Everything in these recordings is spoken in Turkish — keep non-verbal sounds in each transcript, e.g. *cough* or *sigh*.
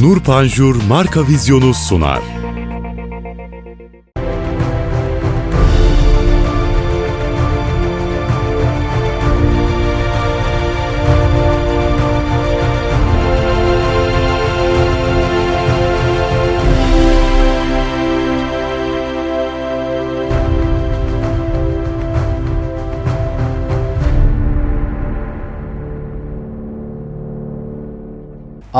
Nur Panjur marka vizyonu sunar.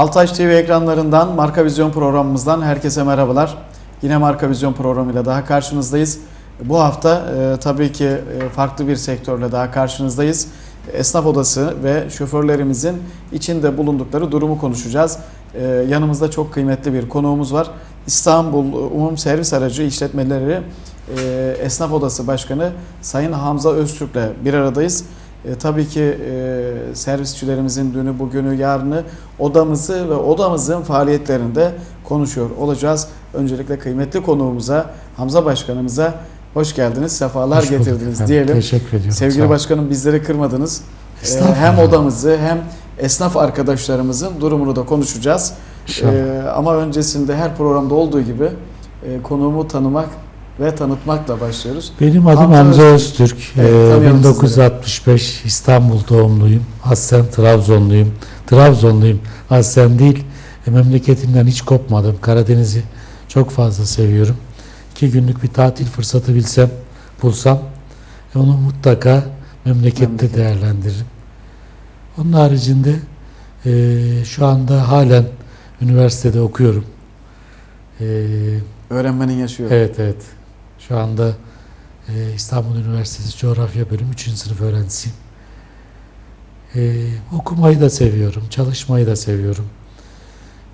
Altaş TV ekranlarından Marka Vizyon programımızdan herkese merhabalar. Yine Marka Vizyon programıyla daha karşınızdayız. Bu hafta e, tabii ki e, farklı bir sektörle daha karşınızdayız. Esnaf Odası ve şoförlerimizin içinde bulundukları durumu konuşacağız. E, yanımızda çok kıymetli bir konuğumuz var. İstanbul Umum Servis Aracı İşletmeleri e, Esnaf Odası Başkanı Sayın Hamza Öztürk'le bir aradayız. E, tabii ki e, servisçilerimizin dünü, bugünü, yarını odamızı ve odamızın faaliyetlerinde konuşuyor olacağız. Öncelikle kıymetli konuğumuza, Hamza Başkanımıza hoş geldiniz, sefalar Hoş getirdiniz efendim. diyelim. Teşekkür ediyorum. Sevgili. Başkanım bizleri kırmadınız. E, hem odamızı hem esnaf arkadaşlarımızın durumunu da konuşacağız. E, ama öncesinde her programda olduğu gibi e, konuğumu tanımak ve tanıtmakla başlıyoruz. Benim adım Hamza Hamza Öztürk. Evet, Ee, tanıyalım 1965 İstanbul doğumluyum. Aslen Trabzonluyum. Trabzonluyum. Aslen değil. E, memleketimden hiç kopmadım. Karadeniz'i çok fazla seviyorum. İki günlük bir tatil fırsatı bilsem, bulsam e, onu mutlaka memlekette Memleket. değerlendiririm. Onun haricinde e, şu anda halen üniversitede okuyorum. E, Öğrenmenin yaşıyor. Evet evet. Şu anda e, İstanbul Üniversitesi Coğrafya Bölümü 3. sınıf öğrencisiyim. E, okumayı da seviyorum, çalışmayı da seviyorum.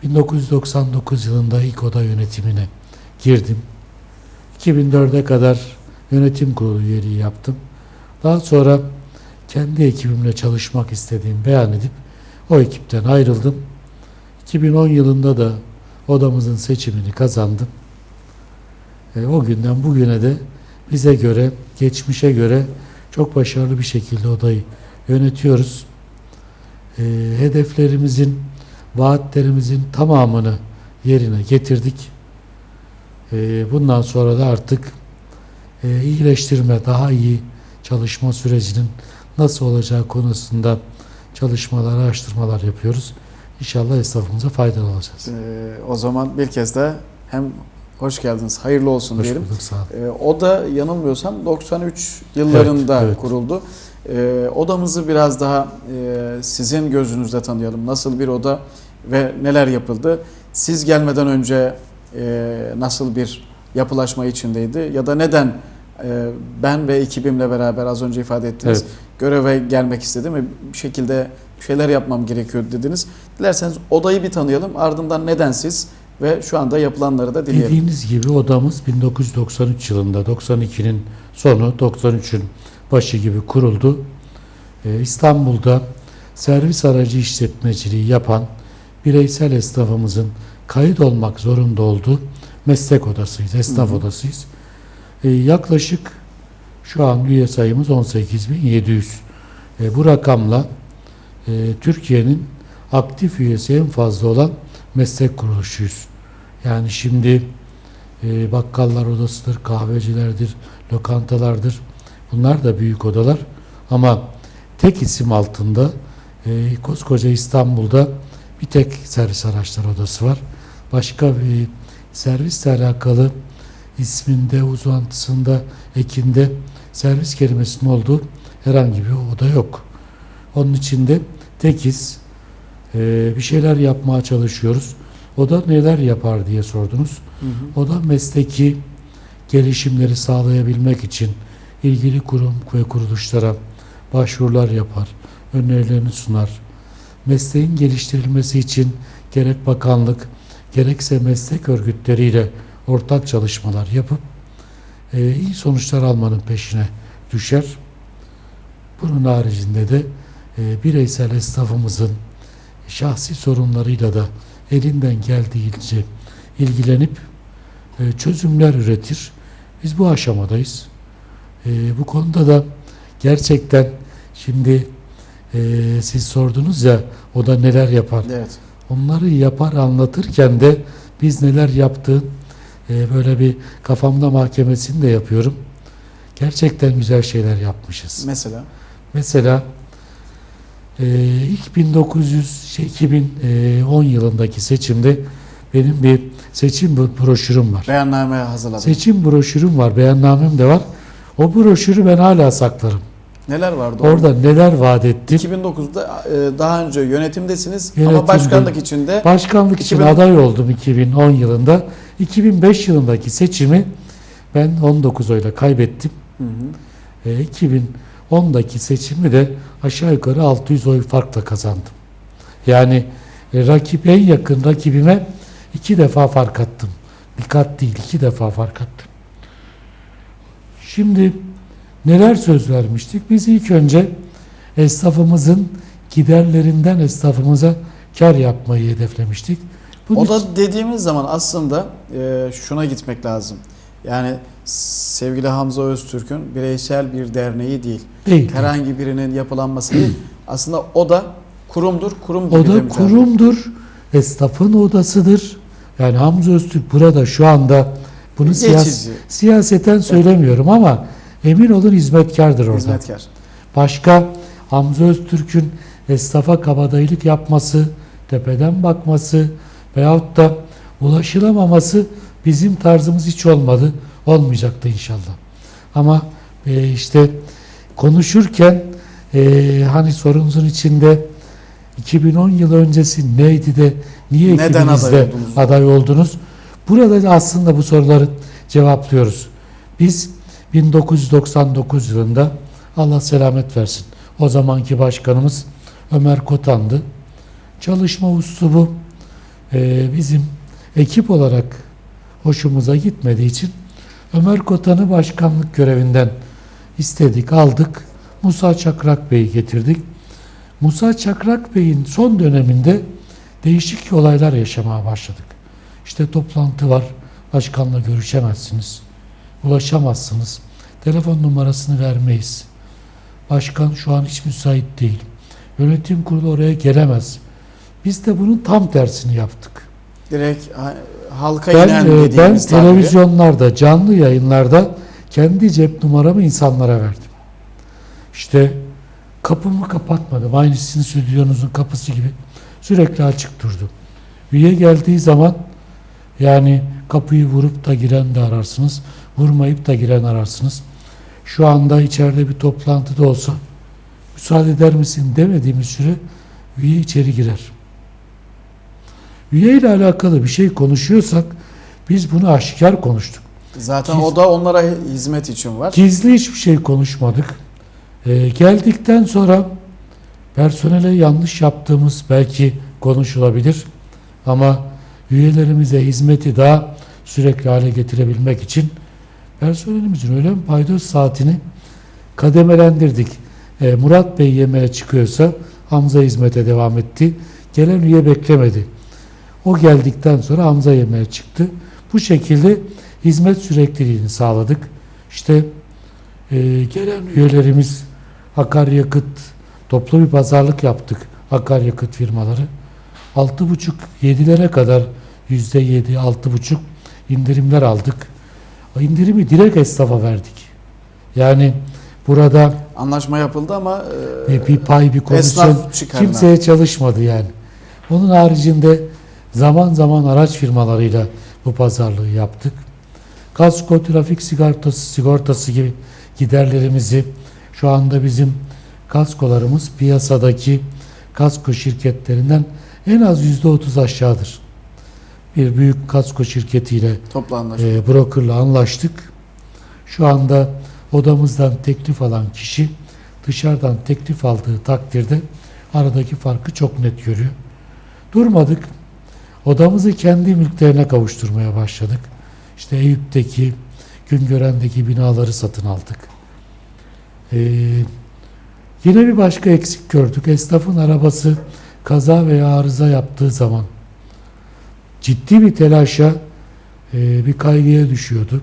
1999 yılında ilk oda yönetimine girdim. 2004'e kadar yönetim kurulu üyeliği yaptım. Daha sonra kendi ekibimle çalışmak istediğimi beyan edip o ekipten ayrıldım. 2010 yılında da odamızın seçimini kazandım. E, o günden bugüne de bize göre, geçmişe göre çok başarılı bir şekilde odayı yönetiyoruz. E, hedeflerimizin, vaatlerimizin tamamını yerine getirdik. E, bundan sonra da artık e, iyileştirme, daha iyi çalışma sürecinin nasıl olacağı konusunda çalışmalar, araştırmalar yapıyoruz. İnşallah esnafımıza faydalı olacağız. Ee, o zaman bir kez de hem hoş geldiniz, hayırlı olsun Hoş diyelim. bulduk, sağ olun. Ee, o da yanılmıyorsam 93 yıllarında Evet, evet. kuruldu. Ee, odamızı biraz daha e, sizin gözünüzde tanıyalım. Nasıl bir oda ve neler yapıldı? Siz gelmeden önce e, nasıl bir yapılaşma içindeydi? Ya da neden e, ben ve ekibimle beraber az önce ifade ettiniz Evet. göreve gelmek istedim ve bir şekilde şeyler yapmam gerekiyor dediniz. Dilerseniz odayı bir tanıyalım. Ardından neden siz ve şu anda yapılanları da dileyelim. Dediğiniz gibi odamız 1993 yılında 92'nin sonu 93'ün başı gibi kuruldu. Ee, İstanbul'da servis aracı işletmeciliği yapan bireysel esnafımızın kayıt olmak zorunda olduğu meslek odasıyız, esnaf Hı hı. odasıyız. Ee, yaklaşık şu an üye sayımız 18.700. Ee, bu rakamla e, Türkiye'nin aktif üyesi en fazla olan meslek kuruluşuyuz. Yani şimdi e, bakkallar odasıdır, kahvecilerdir, lokantalardır. Bunlar da büyük odalar. Ama tek isim altında e, koskoca İstanbul'da bir tek servis araçlar odası var. Başka bir servisle alakalı isminde, uzantısında, ekinde servis kelimesinin olduğu herhangi bir oda yok. Onun için de tekiz. E, bir şeyler yapmaya çalışıyoruz. O da neler yapar diye sordunuz. Hı hı. O da mesleki gelişimleri sağlayabilmek için ilgili kurum ve kuruluşlara başvurular yapar, önerilerini sunar. Mesleğin geliştirilmesi için gerek bakanlık, gerekse meslek örgütleriyle ortak çalışmalar yapıp e, iyi sonuçlar almanın peşine düşer. Bunun haricinde de e, bireysel esnafımızın şahsi sorunlarıyla da elinden geldiğince ilgilenip e, çözümler üretir. Biz bu aşamadayız. E, bu konuda da gerçekten şimdi e, siz sordunuz ya o da neler yapar. Evet. Onları yapar anlatırken de biz neler yaptığı e, böyle bir kafamda mahkemesini de yapıyorum. Gerçekten güzel şeyler yapmışız. Mesela Mesela e, ilk 1900 şey, 2010 yılındaki seçimde benim bir seçim bro- broşürüm var. beyanname hazırladım. Seçim broşürüm var, beyannamem de var. O broşürü ben hala saklarım. Neler vardı Orada neler vaat ettim. 2009'da e, daha önce yönetimdesiniz ama Yönetimde. başkanlık içinde Başkanlık için 2000 aday oldum 2010 yılında. 2005 yılındaki seçimi ben 19 oyla kaybettim. Hı hı. E, 2010'daki seçimi de aşağı yukarı 600 oy farkla kazandım. Yani e, rakip en yakın rakibime iki defa fark attım. Bir kat değil iki defa fark attım. Şimdi neler söz vermiştik? Biz ilk önce esnafımızın giderlerinden esnafımıza kar yapmayı hedeflemiştik. Bunun O da dediğimiz zaman aslında e, şuna gitmek lazım. Yani sevgili Hamza Öztürk'ün bireysel bir derneği değil. değil. Herhangi birinin yapılanması değil. *clears throat* Aslında o da kurumdur. Kurum gibi O da kurumdur. Esnafın odasıdır. Yani Hamza Öztürk burada şu anda bunu siyas- siyaseten söylemiyorum ama emin olun hizmetkardır orada. hizmetkar. Başka Hamza Öztürk'ün esnafa kabadayılık yapması, tepeden bakması veyahut da ulaşılamaması bizim tarzımız hiç olmadı. Olmayacaktı inşallah. Ama e, işte konuşurken e, hani sorunuzun içinde 2010 yıl öncesi neydi de niye Neden aday oldunuz? aday oldunuz? Burada da aslında bu soruları cevaplıyoruz. Biz 1999 yılında Allah selamet versin. O zamanki başkanımız Ömer Kotan'dı. Çalışma uslubu e, bizim ekip olarak hoşumuza gitmediği için Ömer Kotan'ı başkanlık görevinden istedik, aldık. Musa Çakrak Bey'i getirdik. Musa Çakrak Bey'in son döneminde değişik olaylar yaşamaya başladık. İşte toplantı var, başkanla görüşemezsiniz, ulaşamazsınız, telefon numarasını vermeyiz. Başkan şu an hiç müsait değil. Yönetim kurulu oraya gelemez. Biz de bunun tam tersini yaptık. Direkt halka Ben, inen e, ben dediğimiz tabiri. televizyonlarda, canlı yayınlarda kendi cep numaramı insanlara verdim. İşte kapımı kapatmadım. Aynı sizin stüdyonuzun kapısı gibi sürekli açık durdu. Üye geldiği zaman yani kapıyı vurup da giren de ararsınız, vurmayıp da giren ararsınız. Şu anda içeride bir toplantıda olsa müsaade eder misin demediğimiz süre üye içeri girer. Üye ile alakalı bir şey konuşuyorsak biz bunu aşikar konuştuk. Zaten Giz- o da onlara hizmet için var. Gizli hiçbir şey konuşmadık. Ee, geldikten sonra personele yanlış yaptığımız belki konuşulabilir. Ama üyelerimize hizmeti daha sürekli hale getirebilmek için personelimizin öğlen paydos saatini kademelendirdik. Ee, Murat Bey yemeğe çıkıyorsa Hamza hizmete devam etti. Gelen üye beklemedi. O geldikten sonra Hamza yemeğe çıktı. Bu şekilde hizmet sürekliliğini sağladık. İşte e, gelen üyelerimiz akaryakıt toplu bir pazarlık yaptık akaryakıt firmaları. 6,5-7'lere kadar %7, 6,5 indirimler aldık. O indirimi direkt esnafa verdik. Yani burada Anlaşma yapıldı ama e, bir, pay, bir komisyon kimseye çalışmadı yani. Onun haricinde zaman zaman araç firmalarıyla bu pazarlığı yaptık. Kasko, trafik sigortası, sigortası gibi giderlerimizi şu anda bizim kaskolarımız piyasadaki kasko şirketlerinden en az yüzde otuz aşağıdır. Bir büyük kasko şirketiyle e, brokerla anlaştık. Şu anda odamızdan teklif alan kişi dışarıdan teklif aldığı takdirde aradaki farkı çok net görüyor. Durmadık. Odamızı kendi mülklerine kavuşturmaya başladık. İşte Eyüp'teki, Güngören'deki binaları satın aldık. Ee, yine bir başka eksik gördük. Esnafın arabası kaza veya arıza yaptığı zaman ciddi bir telaşa, e, bir kaygıya düşüyordu.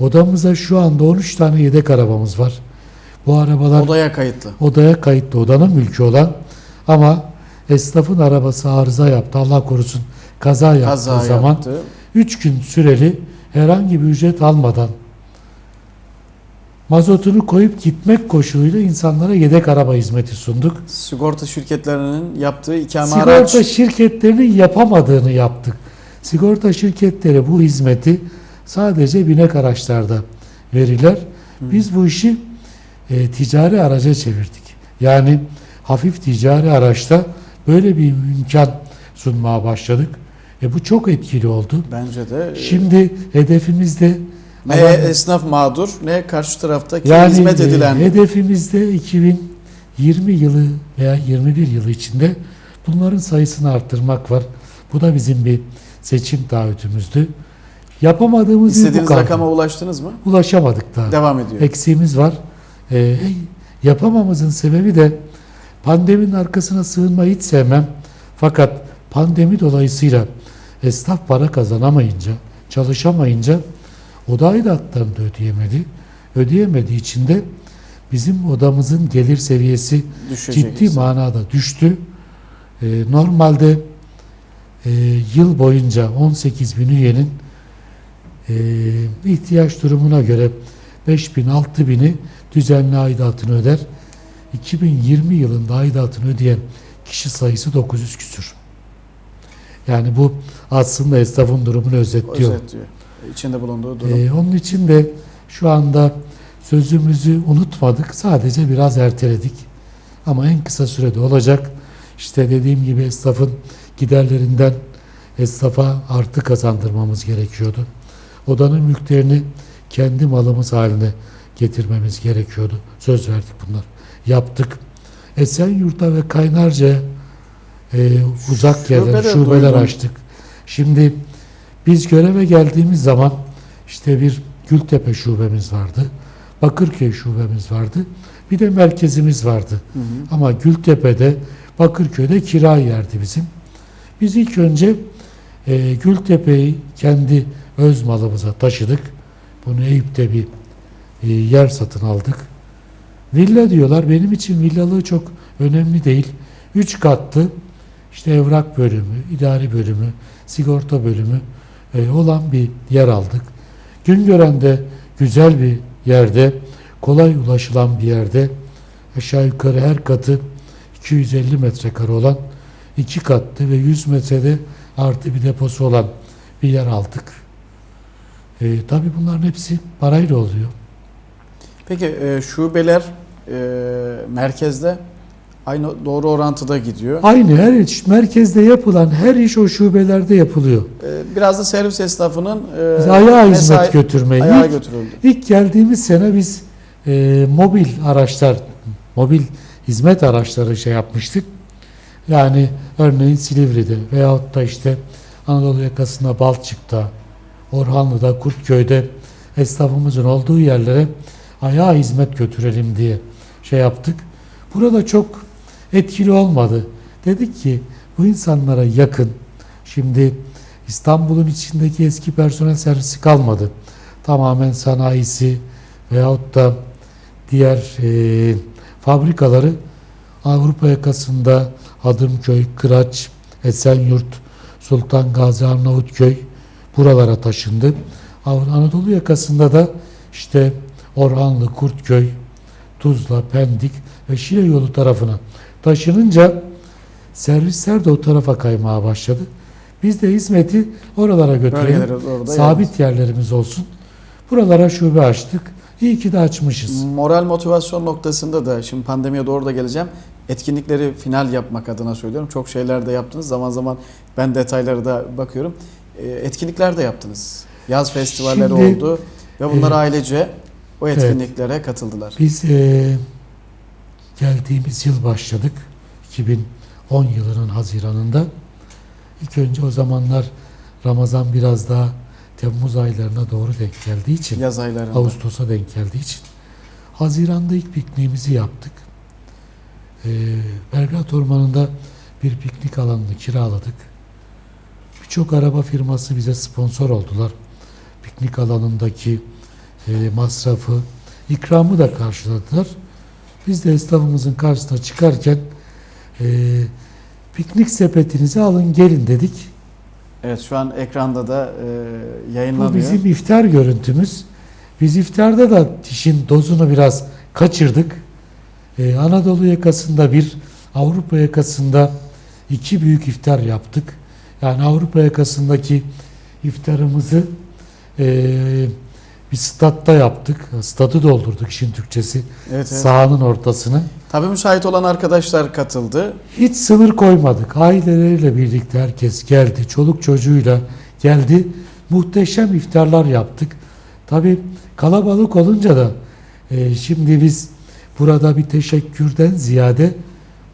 Odamıza şu anda 13 tane yedek arabamız var. Bu arabalar Odaya kayıtlı. odaya kayıtlı odanın mülkü olan ama esnafın arabası arıza yaptı. Allah korusun kaza yaptığı Kaza zaman yaptı. 3 gün süreli herhangi bir ücret almadan mazotunu koyup gitmek koşuluyla insanlara yedek araba hizmeti sunduk. Sigorta şirketlerinin yaptığı ikame Sigorta araç. şirketlerinin yapamadığını yaptık. Sigorta şirketleri bu hizmeti sadece binek araçlarda verirler. Biz bu işi e, ticari araca çevirdik. Yani hafif ticari araçta böyle bir imkan sunmaya başladık. E bu çok etkili oldu. Bence de. e, Şimdi hedefimizde ne alan- esnaf mağdur ne karşı taraftaki yani hizmet e, edilen. hedefimizde 2020 yılı veya 21 yılı içinde bunların sayısını arttırmak var. Bu da bizim bir seçim taahhütümüzdü. Yapamadığımız bu İstediğiniz kaldı. rakama ulaştınız mı? Ulaşamadık daha. Devam ediyor. Eksiğimiz var. Ee, yapamamızın sebebi de pandeminin arkasına sığınmayı hiç sevmem. Fakat pandemi dolayısıyla esnaf para kazanamayınca, çalışamayınca oda aidatlarını da ödeyemedi. Ödeyemediği için de bizim odamızın gelir seviyesi Düşecek. ciddi manada düştü. Ee, normalde e, yıl boyunca 18 bin üyenin e, ihtiyaç durumuna göre 5 bin 6 bini düzenli aidatını öder. 2020 yılında aidatını ödeyen kişi sayısı 900 küsür. Yani bu aslında esnafın durumunu özetliyor. Özetliyor. İçinde bulunduğu durum. Ee, onun için de şu anda sözümüzü unutmadık. Sadece biraz erteledik. Ama en kısa sürede olacak. İşte dediğim gibi esnafın giderlerinden esnafa artı kazandırmamız gerekiyordu. Odanın mülklerini kendi malımız haline getirmemiz gerekiyordu. Söz verdik bunlar. Yaptık. Esenyurt'ta ve Kaynarca'ya e, uzak yerler, Şubeler şubeler duydum. açtık. Şimdi biz göreve geldiğimiz zaman işte bir Gültepe şubemiz vardı. Bakırköy şubemiz vardı. Bir de merkezimiz vardı. Hı hı. Ama Gültepe'de, Bakırköy'de kira yerdi bizim. Biz ilk önce e, Gültepe'yi kendi öz malımıza taşıdık. Bunu Eyüp'te bir e, yer satın aldık. Villa diyorlar. Benim için villalığı çok önemli değil. Üç katlı işte evrak bölümü, idari bölümü, sigorta bölümü e, olan bir yer aldık. Güngören'de güzel bir yerde, kolay ulaşılan bir yerde aşağı yukarı her katı 250 metrekare olan iki katlı ve 100 metrede artı bir deposu olan bir yer aldık. E, tabii bunların hepsi parayla oluyor. Peki e, şubeler e, merkezde aynı doğru orantıda gidiyor. Aynı her iş merkezde yapılan her iş o şubelerde yapılıyor. E, biraz da servis esnafının e, Biz ayağa mesai- hizmet götürmeyi. ayağa İlk, götürüldü. ilk geldiğimiz sene biz e, mobil araçlar, mobil hizmet araçları şey yapmıştık. Yani örneğin Silivri'de veyahut da işte Anadolu yakasında Balçık'ta, Orhanlı'da, Kurtköy'de esnafımızın olduğu yerlere ayağa hizmet götürelim diye şey yaptık. Burada çok etkili olmadı. Dedik ki bu insanlara yakın. Şimdi İstanbul'un içindeki eski personel servisi kalmadı. Tamamen sanayisi veyahut da diğer e, fabrikaları Avrupa yakasında Adımköy, Kıraç, Esenyurt, Sultan Gazi, Arnavutköy buralara taşındı. Anadolu yakasında da işte Orhanlı, Kurtköy, Tuzla, Pendik ve Şile yolu tarafına taşınınca servisler de o tarafa kaymaya başladı. Biz de hizmeti oralara götürelim. Sabit yerlerimiz olsun. Buralara şube açtık. İyi ki de açmışız. Moral motivasyon noktasında da şimdi pandemiye doğru da geleceğim. Etkinlikleri final yapmak adına söylüyorum. Çok şeyler de yaptınız. Zaman zaman ben detaylara da bakıyorum. E, etkinlikler de yaptınız. Yaz festivalleri Şimdi, oldu ve bunlar e, ailece o evet. etkinliklere katıldılar. Biz eee, geldiğimiz yıl başladık. 2010 yılının Haziran'ında. İlk önce o zamanlar Ramazan biraz daha Temmuz aylarına doğru denk geldiği için, Yaz aylarında. Ağustos'a denk geldiği için Haziran'da ilk pikniğimizi yaptık. Eee Belgrad Ormanı'nda bir piknik alanını kiraladık. Birçok araba firması bize sponsor oldular. Piknik alanındaki masrafı, ikramı da karşıladılar. Biz de esnafımızın karşısına çıkarken eee, Piknik sepetinizi alın gelin dedik. Evet şu an ekranda da e, Bu yayınlanıyor. bizim iftar görüntümüz. Biz iftarda da işin dozunu biraz kaçırdık. Ee, Anadolu yakasında bir, Avrupa yakasında iki büyük iftar yaptık. Yani Avrupa yakasındaki iftarımızı eee, bir statta yaptık. Stadı doldurduk işin Türkçesi. Evet, evet. Sahanın ortasını. Tabii müsait olan arkadaşlar katıldı. Hiç sınır koymadık. Aileleriyle birlikte herkes geldi. Çoluk çocuğuyla geldi. Muhteşem iftarlar yaptık. Tabii kalabalık olunca da e, şimdi biz burada bir teşekkürden ziyade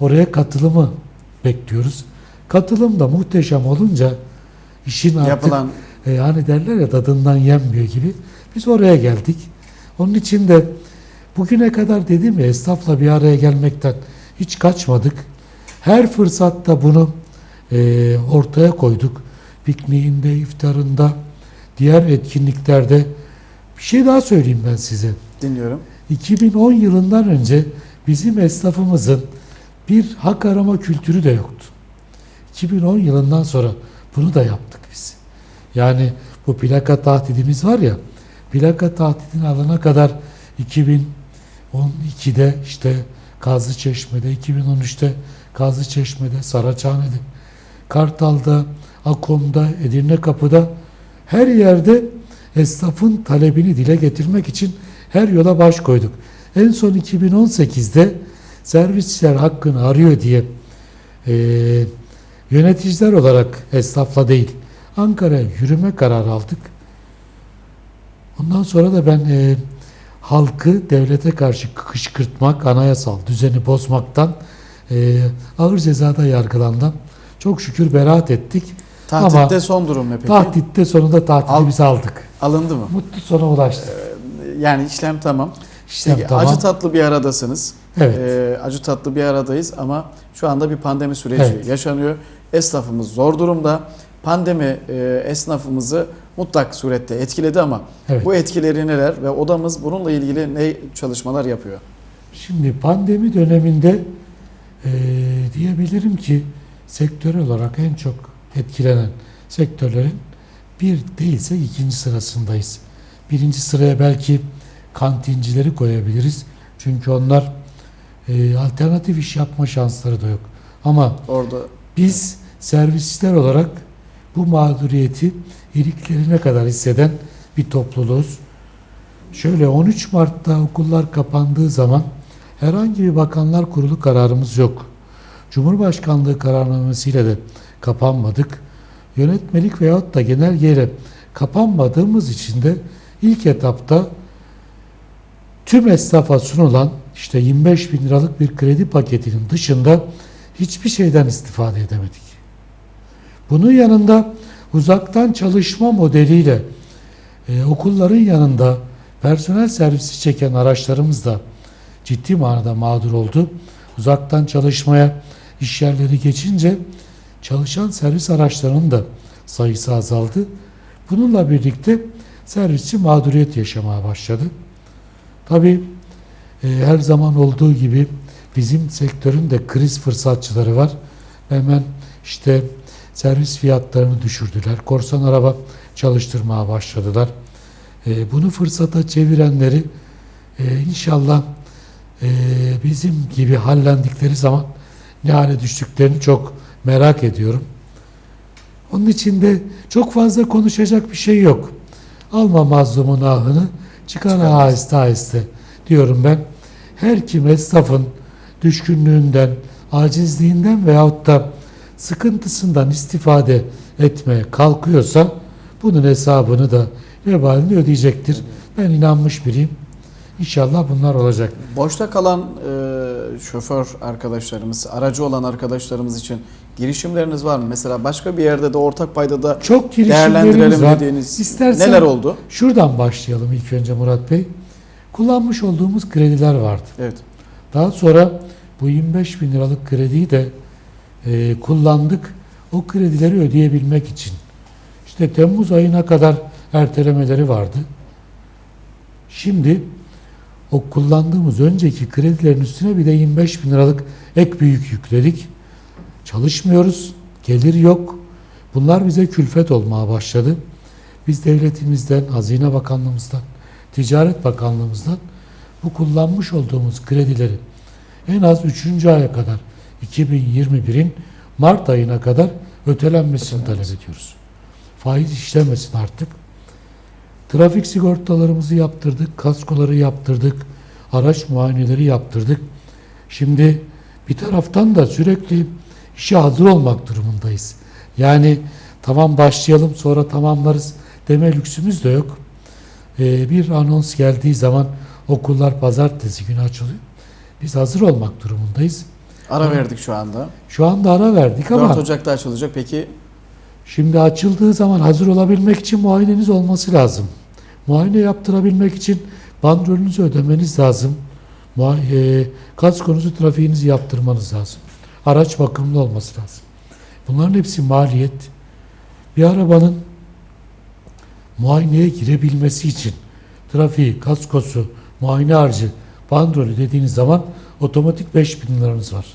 oraya katılımı bekliyoruz. Katılım da muhteşem olunca işin artık Yapılan e, hani derler ya tadından yenmiyor gibi. Biz oraya geldik. Onun için de bugüne kadar dedim ya esnafla bir araya gelmekten hiç kaçmadık. Her fırsatta bunu e, ortaya koyduk. Pikniğinde, iftarında, diğer etkinliklerde. Bir şey daha söyleyeyim ben size. dinliyorum. 2010 yılından önce bizim esnafımızın bir hak arama kültürü de yoktu. 2010 yılından sonra bunu da yaptık biz. Yani bu plaka tahdidimiz var ya, plaka tahdidini alana kadar 2012'de işte Kazlıçeşme'de, 2013'te Kazlıçeşme'de, Saraçhane'de, Kartal'da, Akom'da, Edirne Kapı'da her yerde esnafın talebini dile getirmek için her yola baş koyduk. En son 2018'de servisçiler hakkını arıyor diye eee, yöneticiler olarak esnafla değil Ankara'ya yürüme kararı aldık. Ondan sonra da ben eee, halkı devlete karşı kışkırtmak, anayasal düzeni bozmaktan eee, ağır cezada yargılandım. Çok şükür beraat ettik. Tahtitte Ama son durum ne peki? Tahtitte sonunda tahtidi Al- biz aldık. Alındı mı? Mutlu sona ulaştık. Yani işlem tamam. İşlem Peki, tamam. Acı tatlı bir aradasınız. Evet. Ee, acı tatlı bir aradayız ama şu anda bir pandemi süreci Evet. yaşanıyor. Esnafımız zor durumda. Pandemi e, esnafımızı mutlak surette etkiledi ama Evet. bu etkileri neler ve odamız bununla ilgili ne çalışmalar yapıyor? Şimdi pandemi döneminde eee, diyebilirim ki sektör olarak en çok etkilenen sektörlerin bir değilse ikinci sırasındayız. Birinci sıraya belki kantincileri koyabiliriz. Çünkü onlar eee, alternatif iş yapma şansları da yok. Ama Orada Biz servisçiler olarak bu mağduriyeti iliklerine kadar hisseden bir topluluğuz. Şöyle 13 Mart'ta okullar kapandığı zaman herhangi bir bakanlar kurulu kararımız yok. Cumhurbaşkanlığı kararnamesiyle de kapanmadık. Yönetmelik veyahut da genelgeyle kapanmadığımız için de ilk etapta tüm esnafa sunulan işte 25 bin liralık bir kredi paketinin dışında hiçbir şeyden istifade edemedik. Bunun yanında uzaktan çalışma modeliyle e, okulların yanında personel servisi çeken araçlarımız da ciddi manada mağdur oldu. Uzaktan çalışmaya iş yerleri geçince çalışan servis araçlarının da sayısı azaldı. Bununla birlikte servisçi mağduriyet yaşamaya başladı. Tabii e, her zaman olduğu gibi bizim sektörün de kriz fırsatçıları var. Hemen işte servis fiyatlarını düşürdüler. Korsan araba çalıştırmaya başladılar. E, bunu fırsata çevirenleri e, inşallah e, bizim gibi hallendikleri zaman ne hale düştüklerini çok merak ediyorum. Onun için de çok fazla konuşacak bir şey yok. Alma mazlumun ahını, çıkar Çıkar. aheste aheste diyorum ben. Her kim esnafın düşkünlüğünden, acizliğinden veyahut da sıkıntısından istifade etmeye kalkıyorsa bunun hesabını da vebalini ödeyecektir. Ben inanmış biriyim. İnşallah bunlar olacak. boşta kalan e, şoför arkadaşlarımız, aracı olan arkadaşlarımız için girişimleriniz var mı? Mesela başka bir yerde de ortak paydada Çok değerlendirelim var. dediğiniz İstersen neler oldu? Şuradan başlayalım ilk önce Murat Bey. Kullanmış olduğumuz krediler vardı. Evet. Daha sonra bu 25 bin liralık krediyi de e, kullandık. O kredileri ödeyebilmek için. İşte Temmuz ayına kadar ertelemeleri vardı. Şimdi o kullandığımız önceki kredilerin üstüne bir de 25 bin liralık ek büyük yükledik. Çalışmıyoruz, gelir yok. Bunlar bize külfet olmaya başladı. Biz devletimizden, Hazine Bakanlığımızdan, Ticaret Bakanlığımızdan bu kullanmış olduğumuz kredileri en az 3. aya kadar 2021'in Mart ayına kadar ötelenmesini talep ediyoruz. Faiz işlemesin artık. Trafik sigortalarımızı yaptırdık, kaskoları yaptırdık, araç muayeneleri yaptırdık. Şimdi bir taraftan da sürekli işe hazır olmak durumundayız. Yani tamam başlayalım sonra tamamlarız deme lüksümüz de yok. Ee, bir anons geldiği zaman okullar pazartesi günü açılıyor. Biz hazır olmak durumundayız. Ara verdik şu anda. Şu anda ara verdik 4 ama Ocak'ta açılacak. Peki şimdi açıldığı zaman hazır olabilmek için muayeneniz olması lazım. Muayene yaptırabilmek için bandrolünüzü ödemeniz lazım. Muay- e, kaskonuzu, trafiğinizi yaptırmanız lazım. Araç bakımlı olması lazım. Bunların hepsi maliyet. Bir arabanın muayeneye girebilmesi için trafiği, kaskosu, muayene harcı, bandrolü dediğiniz zaman otomatik 5000 liranız var.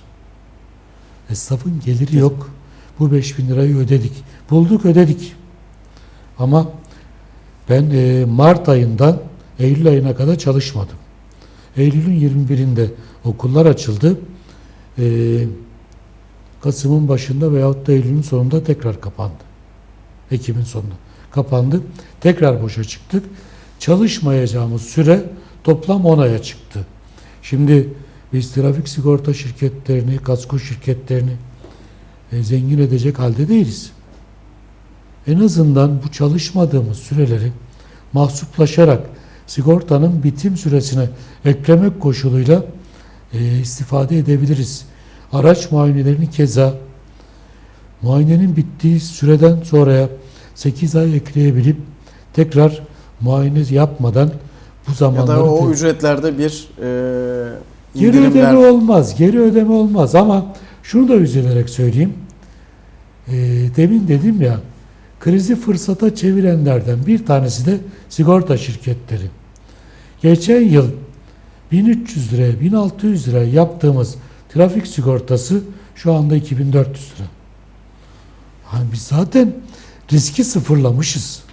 Esnafın geliri yok. Bu 5000 lirayı ödedik. Bulduk ödedik. Ama ben e, Mart ayından Eylül ayına kadar çalışmadım. Eylül'ün 21'inde okullar açıldı. E, Kasım'ın başında veyahut da Eylül'ün sonunda tekrar kapandı. Ekim'in sonunda kapandı. Tekrar boşa çıktık. Çalışmayacağımız süre toplam 10 aya çıktı. Şimdi biz trafik sigorta şirketlerini, kasko şirketlerini e, zengin edecek halde değiliz. En azından bu çalışmadığımız süreleri mahsuplaşarak sigortanın bitim süresine eklemek koşuluyla e, istifade edebiliriz. Araç muayenelerini keza muayenenin bittiği süreden sonraya 8 ay ekleyebilip tekrar muayene yapmadan bu ya zamanları da o ücretlerde bir e, Geri indirimler ödeme olmaz. Geri ödeme olmaz ama şunu da üzülerek söyleyeyim. Ee, demin dedim ya krizi fırsata çevirenlerden bir tanesi de sigorta şirketleri. Geçen yıl 1300 liraya 1600 liraya yaptığımız trafik sigortası şu anda 2400 lira. Hani biz zaten riski sıfırlamışız.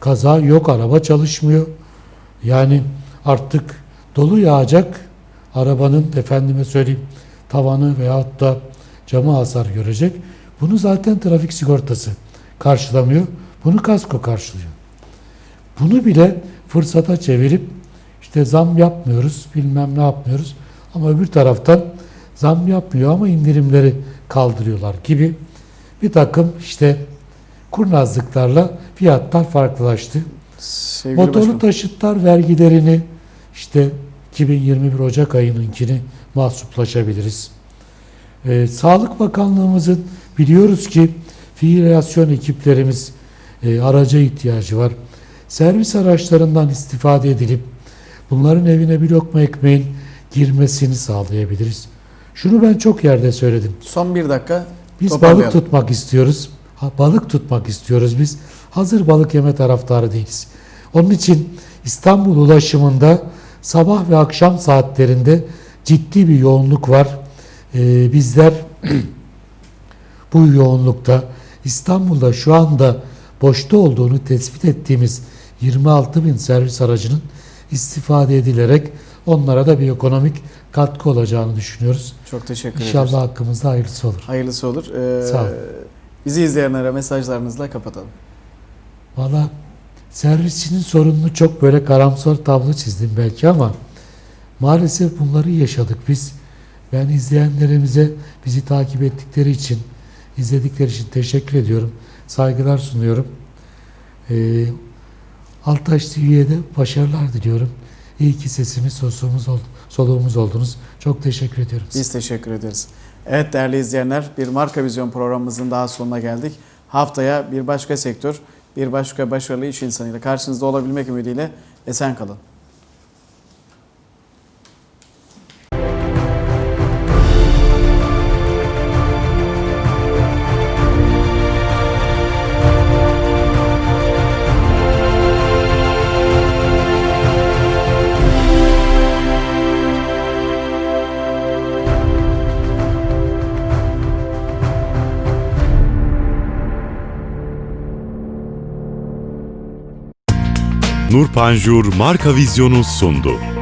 Kaza yok, araba çalışmıyor. Yani artık dolu yağacak arabanın efendime söyleyeyim tavanı veyahut da camı hasar görecek. Bunu zaten trafik sigortası karşılamıyor. Bunu kasko karşılıyor. Bunu bile fırsata çevirip işte zam yapmıyoruz, bilmem ne yapmıyoruz. Ama öbür taraftan zam yapmıyor ama indirimleri kaldırıyorlar gibi bir takım işte kurnazlıklarla fiyatlar farklılaştı. sevgili Motorlu başkanım. taşıtlar vergilerini işte 2021 Ocak ayınınkini mahsuplaşabiliriz. Ee, Sağlık Bakanlığımızın biliyoruz ki fiilasyon ekiplerimiz e, araca ihtiyacı var. Servis araçlarından istifade edilip bunların evine bir lokma ekmeğin girmesini sağlayabiliriz. Şunu ben çok yerde söyledim. Son bir dakika. Biz balık tutmak istiyoruz. Ha, balık tutmak istiyoruz biz. Hazır balık yeme taraftarı değiliz. Onun için İstanbul ulaşımında sabah ve akşam saatlerinde ciddi bir yoğunluk var. Ee, bizler *clears throat* bu yoğunlukta İstanbul'da şu anda boşta olduğunu tespit ettiğimiz 26 bin servis aracının istifade edilerek onlara da bir ekonomik katkı olacağını düşünüyoruz. Çok teşekkür İnşallah ederiz. hakkımızda hayırlısı olur. Hayırlısı olur. Ee, Sağ ol. Bizi izleyenlere mesajlarınızla kapatalım. Valla servisçinin sorununu çok böyle karamsar tablo çizdim belki ama maalesef bunları yaşadık biz. Ben izleyenlerimize bizi takip ettikleri için, izledikleri için teşekkür ediyorum. Saygılar sunuyorum. Ee, Altaş TV'ye de başarılar diliyorum. İyi ki sesimiz, soluğumuz, ol- soluğumuz oldunuz. Çok teşekkür ediyorum. size. Biz teşekkür ederiz. Evet değerli izleyenler bir Marka Vizyon programımızın daha sonuna geldik. Haftaya bir başka sektör, bir başka başarılı iş insanıyla karşınızda olabilmek ümidiyle esen kalın. Nurpanjur marka vizyonu sundu.